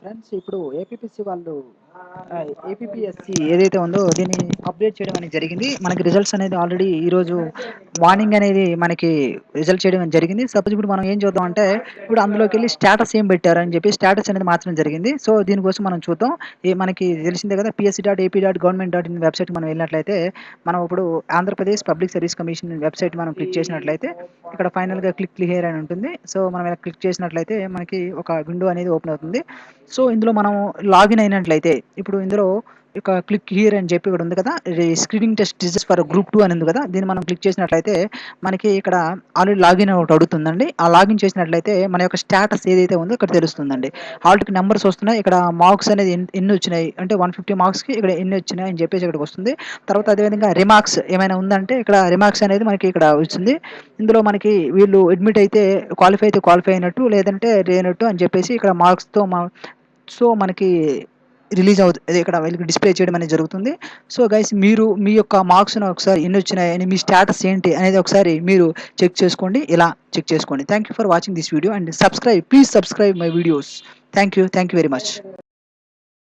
Friends ఇప్పుడు APPC వాళ్ళు APPSC ఏదైతే ఉందో దీన్ని అప్డేట్ చేయడం అనేది జరిగింది. మనకి రిజల్ట్స్ అనేది ఆల్రెడీ ఈరోజు వార్నింగ్ అనేది మనకి రిజల్ట్ చేయడం జరిగింది. సపోజ్ ఇప్పుడు మనం ఏం చూద్దాం అంటే ఇప్పుడు అందులోకి వెళ్ళి స్టేటస్ ఏం పెట్టారు అని చెప్పి స్టేటస్ అనేది మార్చడం జరిగింది. సో దీనికోసం మనం చూద్దాం. ఈ మనకి తెలిసిందే కదా PSC dot AP dot government dot in website మనం వెళ్ళినట్లయితే మనం ఇప్పుడు Andhra Pradesh public service commission website మనం క్లిక్ చేసినట్లయితే ఇక్కడ ఫైనల్గా క్లిక్ క్లియర్ అని ఉంటుంది. సో మనం ఇలా క్లిక్ చేసినట్లయితే మనకి ఒక విండో అనేది ఓపెన్ అవుతుంది. సో ఇందులో మనం లాగిన్ అయినట్లయితే ఇప్పుడు ఇందులో ఇక క్లిక్ హియర్ అని చెప్పి ఇక్కడ ఉంది కదా? Screening test డిజెస్ for group two అని ఉంది కదా? దీన్ని మనం క్లిక్ చేసినట్లయితే మనకి ఇక్కడ ఆల్రెడీ లాగిన్ ఒకటి అడుగుతుందండి. ఆ లాగిన్ చేసినట్లయితే మన యొక్క స్టేటస్ ఏదైతే ఉందో ఇక్కడ తెలుస్తుందండి. ఆల్రెడీ నెంబర్స్ వస్తున్నాయి. ఇక్కడ మార్క్స్ అనేది ఎన్ని వచ్చినాయి? అంటే వన్ ఫిఫ్టీ మార్క్స్కి ఇక్కడ ఎన్ని వచ్చినాయి అని చెప్పేసి ఇక్కడికి వస్తుంది. తర్వాత అదేవిధంగా రిమార్క్స్ ఏమైనా ఉందంటే ఇక్కడ రిమార్క్స్ అనేది మనకి ఇక్కడ వచ్చింది. ఇందులో మనకి వీళ్ళు అడ్మిట్ అయితే క్వాలిఫై అయితే క్వాలిఫై అయినట్టు లేదంటే లేనట్టు అని చెప్పేసి ఇక్కడ మార్క్స్తో మా సో మనకి రిలీజ్ అవుతుంది ఇక్కడ వీళ్ళకి డిస్ప్లే చేయడం అనేది జరుగుతుంది. సో గైస్ మీరు మీ యొక్క మార్క్స్ను ఒకసారి ఎన్ని వచ్చినాయని మీ స్టేటస్ ఏంటి అనేది ఒకసారి మీరు చెక్ చేసుకోండి. ఇలా చెక్ చేసుకోండి. Thank you for watching this video and subscribe please subscribe my videos thank you thank you very much